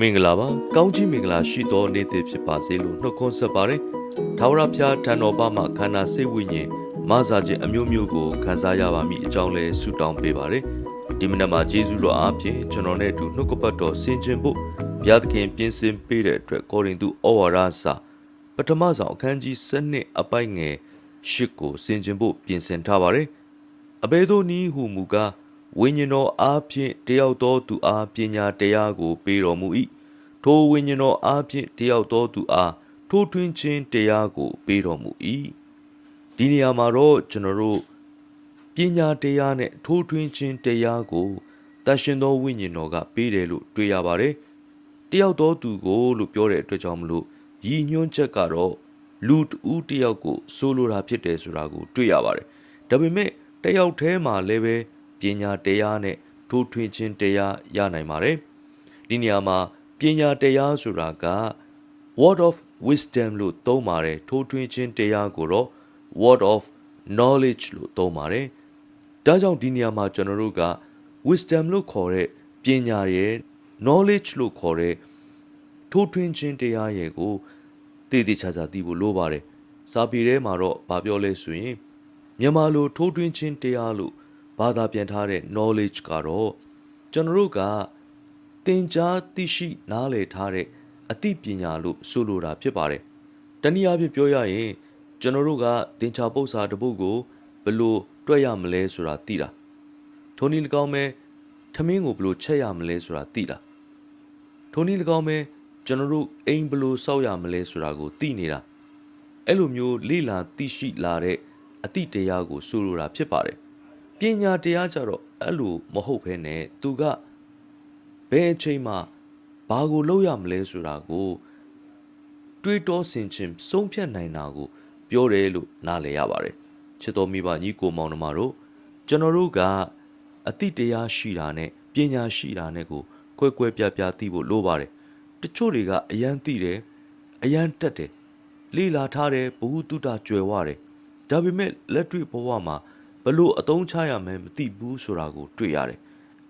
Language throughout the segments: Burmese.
မင်္ဂလာပါကောင်းကြီးမင်္ဂလာရှိသောနေ့တစ်ဖြစ်ပါစေလို့နှုတ်ခွန်းဆက်ပါတယ်ထာဝရဘုရားထံတော်ပါမှာခန္ဓာစိတ်ဝိညာဉ်မဆာခြင်းအမျိုးမျိုးကိုခံစားရပါမည်အကြောင်းလဲဆုတောင်းပေးပါတယ်ဒီမနက်မှာယေရှုတော်အားဖြင့်ကျွန်တော်နဲ့အတူနှုတ်ကပတ်တော်ဆင်ခြင်ဖို့ဘုရားသခင်ပြင်ဆင်ပေးတဲ့အတွက်ကောရိန္သုဩဝါဒစာပထမဆုံးအခန်းကြီး7အပိုက်ငယ်၈ကိုဆင်ခြင်ဖို့ပြင်ဆင်ထားပါတယ်အဘယ်သို့နည်းဟုမူကား ဝိညာဉ်တော်အားဖြင့်တယောက်သောသူအားပညာတရားကို ပေးတော်မူ၏ထိုဝိညာဉ်တော်အားဖြင့်တယောက်သောသူအားထိုးထွင်းခြင်းတရားကို ပေးတော်မူ၏ဒီနေရာမှာတော့ကျွန်တော်တို့ပညာတရားနဲ့ထိုးထွင်းခြင်းတရားကိုတန်ရှင်သောဝိညာဉ်တော်ကပေးတယ်လို့တွေ့ရပါတယ်တယောက်သောသူကိုလို့ပြောတဲ့အတွက်ကြောင့်မလို့ရည်ညွှန်းချက်ကတော့လူတဦးတယောက်ကိုဆိုလိုတာဖြစ်တယ်ဆိုတာကိုတွေ့ရပါတယ်ဒါပေမဲ့တယောက်တည်းမှာလည်းပဲ ပညာတရားနဲ့ထိုးထွင်းခြင်းတရားရနိုင်ပါတယ်ဒီနေရာမှာပညာတရားဆိုတာက word of wisdom လို့သုံးပါတယ်ထိုးထွင်းခြင်းတရားကိုတော့ word of knowledge လို့သုံးပါတယ်ဒါကြောင့်ဒီနေရာမှာကျွန်တော်တို့က wisdom လို့ခေါ်တဲ့ပညာရဲ့ knowledge လို့ခေါ်တဲ့ထိုးထွင်းခြင်းတရားရဲ့ကိုတည်တည်ချာချာသိဖို့လိုပါတယ်စာပေထဲမှာတော့ဗာပြောလဲဆိုရင်မြန်မာလိုထိုးထွင်းခြင်းတရားလို့ ဘာသာပြန်ထားတဲ့ knowledge ကတော့ကျွန်တော်တို့ကသင်ကြားသိရှိနားလည်ထားတဲ့အသိပညာလို့ဆိုလိုတာဖြစ်ပါတယ်တနည်းအားဖြင့်ပြောရရင် ကျွန်တော်တို့ကသင်္ချာပု္ပ္ပစာတစ်ပုဒ်ကိုဘယ်လို့တွက်ရမလဲဆိုတာသိတာထိုနည်း၎င်းပဲထမင်းကိုဘယ်လို့ချက်ရမလဲဆိုတာသိတာထိုနည်း၎င်းပဲကျွန်တော်တို့အိမ်ဘယ်လို့စောက်ရမလဲဆိုတာကိုသိနေတာအဲ့လိုမျိုးလေ့လာသိရှိလာတဲ့အသိတရားကိုဆိုလိုတာဖြစ်ပါတယ် ပညာတရားကြတော့အဲ့လိုမဟုတ်ဘဲနဲ့သူကဘယ်အချိန်မှာဘာကိုလုပ်ရမလဲဆိုတာကိုတွေးတောဆင်ခြင်ဆုံးဖြတ်နိုင်တာကို ပြောတယ်လို့နားလည်ရပါတယ်ချစ်တော်မိဘညီကိုမောင်နှမတို့ကျွန်တော်တို့ကအတိတရားရှိတာနဲ့ပညာရှိတာနဲ့ကိုကွဲကွဲပြားပြားသိဖို့လိုပါတယ်တချို့တွေကအယမ်းသိတယ်အယမ်းတက်တယ်လေ့လာထားတယ်ဘ ഹു တုတကြွယ်ဝတယ်ဒါပေမဲ့လက်တွေ့ဘဝမှာ ဘလို့အသုံးချရမယ်မသိဘူးဆိုတာကို တွေ့ရတယ်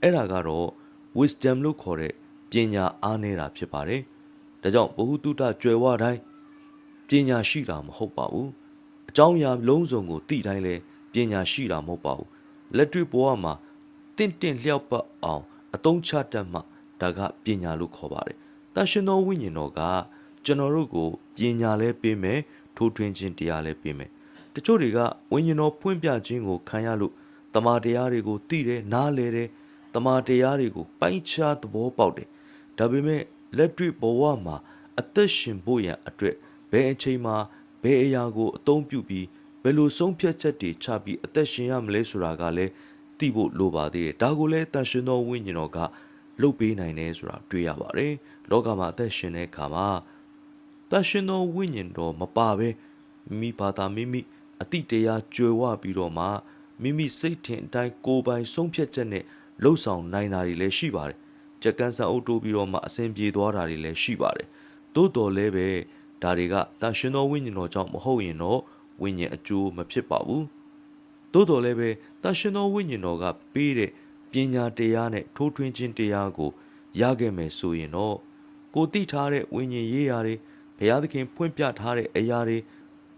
အဲ့ဒါကတော့ wisdom လို့ခေါ်တဲ့ပညာအားနေတာဖြစ်ပါတယ်ဒါကြောင့်ဘ ഹു တုတကြွယ်ဝတိုင်းပညာရှိတာမဟုတ်ပါဘူးအကြောင်းအရာလုံးစုံကိုသိတိုင်းလဲပညာရှိတာမဟုတ်ပါဘူးလက်တွေ့ဘဝမှာတင့်တင့်လျောက်ပတ်အောင်အသုံးချတတ်မှဒါကပညာလို့ခေါ်ပါတယ်တန်ရှင်သောဝိညာဉ်တော်ကကျွန်တော်တို့ကိုပညာလဲပေးမယ်ထိုးထွင်းခြင်းတရားလဲပေးမယ် တချို့တွေကဝိညာဉ်တော်ဖွင့်ပြခြင်းကိုခံရလို့တမာတရားတွေကိုသိတယ်နားလဲတယ်တမာတရားတွေကိုပိုင်းခြားသဘောပေါက်တယ်ဒါပေမဲ့လက်တွေ့ဘဝမှာအသက်ရှင်ဖို့ရန်အတွက်ဘယ်အချိန်မှာဘယ်အရာကိုအသုံးပြုပြီးဘယ်လိုဆုံးဖြတ်ချက်တွေချပြီးအသက်ရှင်ရမလဲဆိုတာကလည်းသိဖို့လိုပါသေးတယ်ဒါကိုလည်းတန်ရှင်သောဝိညာဉ်တော်ကလှုပ်ပေးနိုင်တယ်ဆိုတာတွေ့ရပါတယ်လောကမှာအသက်ရှင်တဲ့အခါမှာတန်ရှင်သောဝိညာဉ်တော်မပါဘဲမိဘာသာမိမိ အတိတရားကြွယ်ဝပြီးတော့မှမိမိစိတ်ထင်အတိုင်းကိုယ်ပိုင်ဆုံးဖြတ်ချက်နဲ့လှုပ်ဆောင်နိုင်တာတွေလည်းရှိပါတယ်ကြက်ကန်းဆန်အုပ်တိုးပြီးတော့မှအစဉ်ပြေသွားတာတွေလည်းရှိပါတယ်သို့တော်လည်းပဲဒါတွေကတန်ရှင်သောဝိညာဉ်တော်ကြောင့်မဟုတ်ရင်တော့ဝိညာဉ်အကျိုးမဖြစ်ပါဘူးသို့တော်လည်းပဲတန်ရှင်သောဝိညာဉ်တော်ကပေးတဲ့ပညာတရားနဲ့ထိုးထွင်းခြင်းတရားကိုရခဲ့မယ်ဆိုရင်တော့ကိုတိထားတဲ့ဝိညာဉ်ရေးရာတွေဘုရားသခင်ဖွင့်ပြထားတဲ့အရာတွေ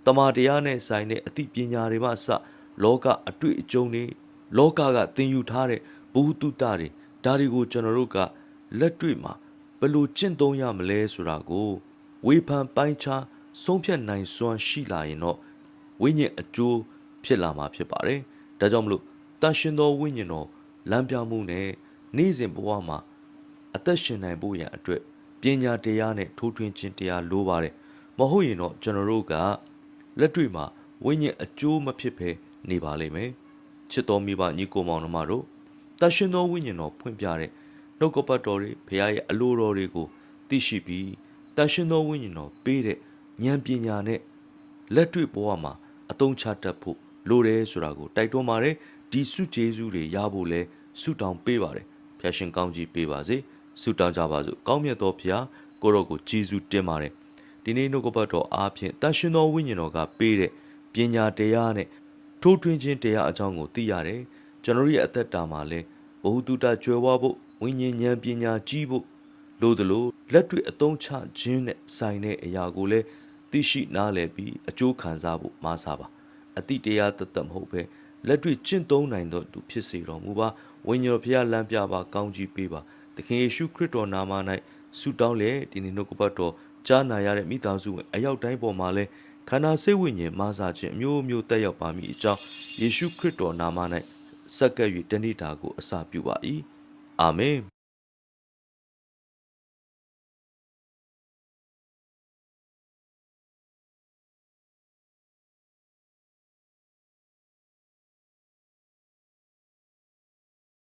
တမန်တရားနဲ့ဆိုင်တဲ့အသိပညာတွေမှအစလောကအတွေ့အကြုံတွေလောကကသင်ယူထားတဲ့ဘ ഹു တုတတွေဒါတွေကိုကျွန်တော်တို့ကလက်တွေ့မှာဘယ်လိုကျင့်သုံးရမလဲဆိုတာကိုဝေဖန်ပိုင်းခြားဆုံးဖြတ်နိုင်စွမ်းရှိလာရင်တော့ဝိညာဉ်အကျိုးဖြစ်လာမှာဖြစ်ပါတယ်။ဒါကြောင့်မလို့တန်ရှင်သောဝိညာဉ်တော်လမ်းပြမှုနဲ့နေ့စဉ်ဘဝမှာအသက်ရှင်နိုင်ဖို့ရန်အတွက်ပညာတရားနဲ့ထိုးထွင်းခြင်းတရားလိုပါတယ်။မဟုတ်ရင်တော့ကျွန်တော်တို့က လက်တွေ့မှာဝိညာဉ်အကျိုးမဖြစ်ဘဲနေပါလိမ့်မယ်။ချစ်တော်မိဘညီကိုမောင်နှမတို့တန်ရှင်သောဝိညာဉ်တော်ဖွင့်ပြတဲ့နှုတ်ကပတ်တော်တွေဘုရားရဲ့အလိုတော်တွေကိုသိရှိပြီးတန်ရှင်သောဝိညာဉ်တော်ပေးတဲ့ဉာဏ်ပညာနဲ့လက်တွေ့ဘဝမှာအသုံးချတတ်ဖို့လိုတယ်ဆိုတာကိုတိုက်တွန်းပါတယ်ဒီစုကျေးဇူးတွေရဖို့လဲဆုတောင်းပေးပါတယ်ဖျာရှင်ကောင်းကြီးပေးပါစေဆုတောင်းကြပါစို့ကောင်းမြတ်သောဖျာကိုရောကိုကျေးဇူးတင်ပါတယ် ဒီနေ့နှုတ်ကပတ်တော်အားဖြင့်တန်ရှင်သောဝိညာဉ်တော်ကပေးတဲ့ပညာတရားနဲ့ထိုးထွင်းခြင်းတရားအကြောင်းကိုသိရတယ်ကျွန်တော်ရဲ့အသက်တာမှာလဲဘ ഹു တုတကြွယ်ဝဖို့ဝိညာဉ်ဉာဏ်ပညာကြီးဖို့လို့သလိုလက်တွေ့အသုံးချခြင်းနဲ့ဆိုင်တဲ့အရာကိုလည်းသိရှိနားလည်ပြီးအကျိုးခံစားဖို့မာစားပါအတိတရားတသက်မဟုတ်ပဲလက်တွေ့ကျင့်သုံးနိုင်တော့သူဖြစ်စေတော်မူပါဝိညာဉ်တော်ဖျားလမ်းပြပါကောင်းကြီးပေးပါသခင်ယေရှုခရစ်တော်နာမ၌ဆုတောင်းလေဒီနေ့နှုတ်ကပတ်တော် ကြားနာရတဲ့မိသားစုဝင်အရောက်တိုင်းပေါ်မှာလဲခန္ဓာစိတ်ဝိညာဉ်မာစားခြင်းအမျိုးမျိုးတက်ရောက်ပါမည်အကြောင်းယေရှုခရစ်တော်နာမ၌စက္ကပ်၍တဏိတာကိုအစာပြုပါ၏အာမင်